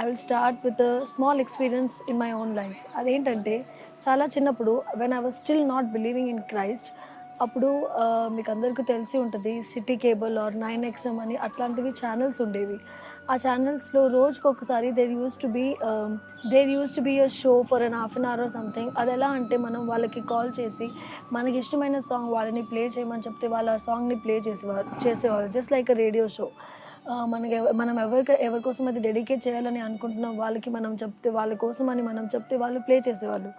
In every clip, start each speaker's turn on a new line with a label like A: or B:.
A: I will start with small experience in my own life అదేంటంటే చాలా చిన్నప్పుడు when I was still not believing in Christ అప్పుడు మీకు అందరికీ తెలిసి ఉంటుంది city cable or nine XM అని అట్లాంటివి ఛానల్స్ ఉండేవి. ఆ ఛానల్స్లో రోజుకి ఒకసారి there used to be there used to be a show for an half an hour or something అది ఎలా అంటే మనం వాళ్ళకి కాల్ చేసి మనకి ఇష్టమైన సాంగ్ వాళ్ళని ప్లే చేయమని చెప్తే వాళ్ళ ఆ సాంగ్ని ప్లే చేసేవారు చేసేవారు. Just like a radio show మనకి ఎవ- మనం ఎవరికి ఎవరి కోసం అది డెడికేట్ చేయాలని అనుకుంటున్నాం వాళ్ళకి మనం చెప్తే వాళ్ళ కోసం అని మనం చెప్తే వాళ్ళు ప్లే చేసేవాళ్ళు.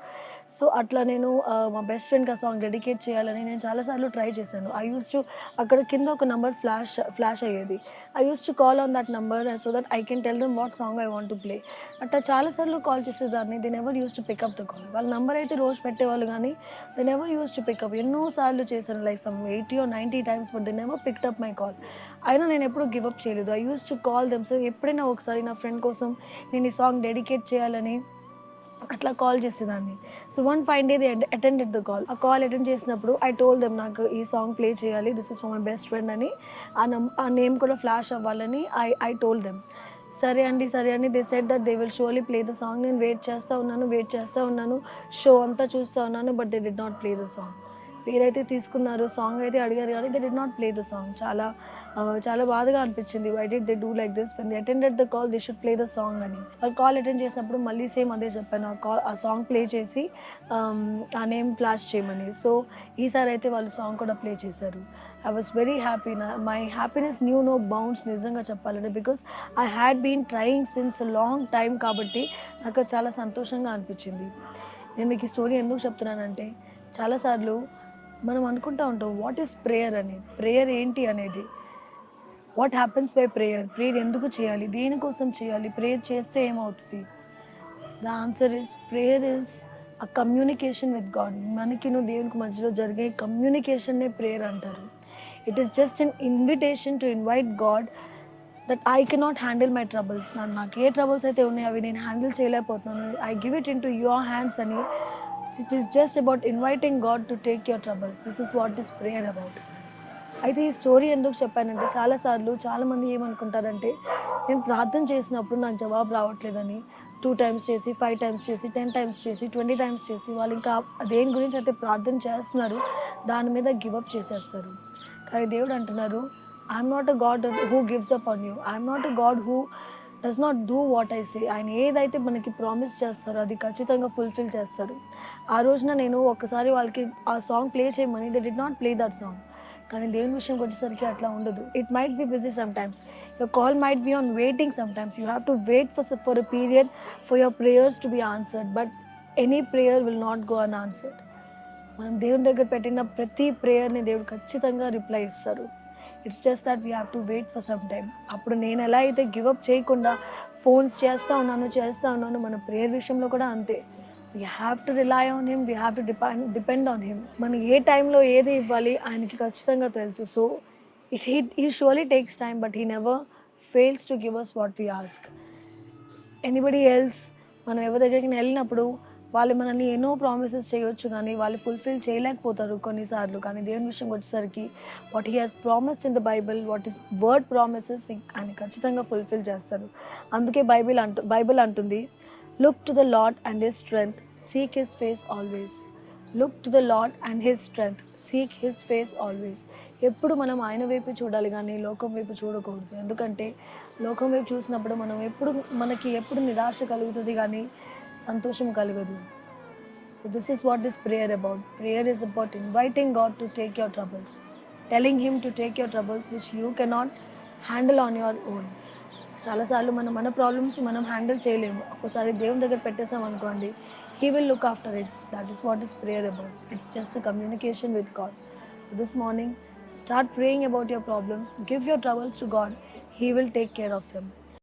A: సో అట్లా నేను మా బెస్ట్ ఫ్రెండ్కి ఆ సాంగ్ డెడికేట్ చేయాలని నేను చాలాసార్లు ట్రై చేశాను. ఐ యూస్ టు అక్కడ కింద ఒక నంబర్ ఫ్లాష్ ఫ్లాష్ అయ్యేది. I used to call on that number so that I can tell them what song I want to play అట్లా చాలాసార్లు కాల్ చేసేదాన్ని. Then ever used to pick up the call వాళ్ళ number అయితే రోజు పెట్టేవాళ్ళు కానీ then ever used to pick up ఎన్నోసార్లు చేశాను like some eighty or ninety times but then ever picked up my call అయినా నేను ఎప్పుడు గివప్ చేయలేదు. I used to call them so ఎప్పుడైనా ఒకసారి నా ఫ్రెండ్ కోసం నేను ఈ సాంగ్ డెడికేట్ చేయాలని అట్లా కాల్ చేసేదాన్ని. So one five day the attended the call. ఆ కాల్ అటెండ్ చేసినప్పుడు ఐ టోల్ దెమ్ నాకు ఈ సాంగ్ ప్లే చేయాలి this is for my best friend అని. ఆ నం ఆ నేమ్ కూడా ఫ్లాష్ అవ్వాలని ఐ ఐ టోల్ దెమ్. సరే అండి సరే అండి they set that they will surely play the song. నేను వెయిట్ చేస్తూ ఉన్నాను వెయిట్ చేస్తూ ఉన్నాను. షో అంతా చూస్తూ ఉన్నాను but they did not play the song. పేరైతే తీసుకున్నారు సాంగ్ అయితే అడిగారు కానీ they did not play the song. చాలా చాలా బాధగా అనిపించింది. Why did they do like this when they attended the call they should play the song అని. వాళ్ళు కాల్ అటెండ్ చేసినప్పుడు మళ్ళీ సేమ్ అదే చెప్పాను. ఆ కాల్ ఆ సాంగ్ ప్లే చేసి um, ఆ నేమ్ ఫ్లాష్ చేయమని. సో ఈసారి అయితే వాళ్ళు సాంగ్ కూడా ప్లే చేశారు. ఐ వాస్ వెరీ హ్యాపీ నా my happiness knew no bounds నిజంగా చెప్పాలంటే because I had been trying since long time కాబట్టి నాకు చాలా సంతోషంగా అనిపించింది. నేను మీకు ఈ స్టోరీ ఎందుకు చెప్తున్నానంటే చాలాసార్లు మనం అనుకుంటా ఉంటాం వాట్ ఈస్ ప్రేయర్ అని. ప్రేయర్ ఏంటి అనేది. What happens by prayer prayer ఎందుకు చేయాలి? దేనికోసం చేయాలి? ప్రేయర్ చేస్తే ఏమవుతుంది? The answer is prayer is a communication with God మనకి నువ్వు దేవునికి మధ్యలో జరిగే కమ్యూనికేషన్నే ప్రేయర్ అంటారు. It is just an invitation to invite God that I cannot handle my troubles నాకు నాకు ఏ ట్రబుల్స్ అయితే ఉన్నాయో అవి నేను హ్యాండిల్ చేయలేకపోతున్నాను. I give it in to your hands అని. It is just about inviting God to take your troubles this is what is prayer about అయితే ఈ స్టోరీ ఎందుకు చెప్పానంటే చాలాసార్లు చాలామంది ఏమనుకుంటారంటే నేను ప్రార్థన చేసినప్పుడు నాకు జవాబు రావట్లేదని టూ టైమ్స్ చేసి ఫైవ్ టైమ్స్ చేసి టెన్ టైమ్స్ చేసి ట్వంటీ టైమ్స్ చేసి వాళ్ళు ఇంకా దేని గురించి అయితే ప్రార్థన చేస్తున్నారు దాని మీద గివప్ చేసేస్తారు. కానీ దేవుడు అంటున్నారు I'm not a God who gives up on you I'm not a God who does not do what I say ఆయన ఏదైతే మనకి ప్రామిస్ చేస్తారో అది ఖచ్చితంగా ఫుల్ఫిల్ చేస్తారు. ఆ రోజున నేను ఒకసారి వాళ్ళకి ఆ సాంగ్ ప్లే చేయమని they did not play that song కానీ దేవుని విషయంకి వచ్చేసరికి అట్లా ఉండదు. It might be busy some times your call might be on waiting some times you have to wait for for a period for your prayers to be answered but any prayer will not go unanswered మనం దేవుని దగ్గర పెట్టిన ప్రతి ప్రేయర్ని దేవుడు ఖచ్చితంగా reply ఇస్తారు. It's just that we have to wait for some time అప్పుడు నేను ఎలా అయితే గివప్ చేయకుండా ఫోన్స్ చేస్తూ ఉన్నాను చేస్తూ ఉన్నాను మన ప్రేయర్ విషయంలో కూడా అంతే. We have to rely on him we have to depend depend on him మనం ఏ టైంలో ఏది ఇవ్వాలి ఆయనకి ఖచ్చితంగా తెలుసు. So it he he surely takes time but he never fails to give us what we ask anybody else మనం ఎవరి దగ్గరికి వెళ్ళినప్పుడు వాళ్ళు మనల్ని ఎన్నో ప్రామిసెస్ చేయొచ్చు కానీ వాళ్ళు ఫుల్ఫిల్ చేయలేకపోతారు కొన్నిసార్లు. కానీ దేవుని విషయంకి వచ్చేసరికి what he has promised in the Bible what is word promises ఆయన ఖచ్చితంగా ఫుల్ఫిల్ చేస్తారు. అందుకే బైబిల్ అంటు బైబిల్ అంటుంది look to the Lord and his strength seek his face always look to the Lord and his strength seek his face always ఎప్పుడు మనం ఆయన వైపు చూడాలి కానీ లోకం వైపు చూడకూడదు. ఎందుకంటే లోకం వైపు చూసినప్పుడు మనం ఎప్పుడు మనకి ఎప్పుడు నిరాశ కలుగుతుంది కానీ సంతోషం కలగదు. So this is what is prayer about prayer is about inviting God to take your troubles telling him to take your troubles which you cannot handle on your own చాలాసార్లు మనం మన ప్రాబ్లమ్స్ మనం హ్యాండిల్ చేయలేము. ఒక్కసారి దేవుని దగ్గర పెట్టేసాం అనుకోండి he will look after it that is what is prayer about it's just communication with God so this morning start praying about your problems give your troubles to God he will take care of them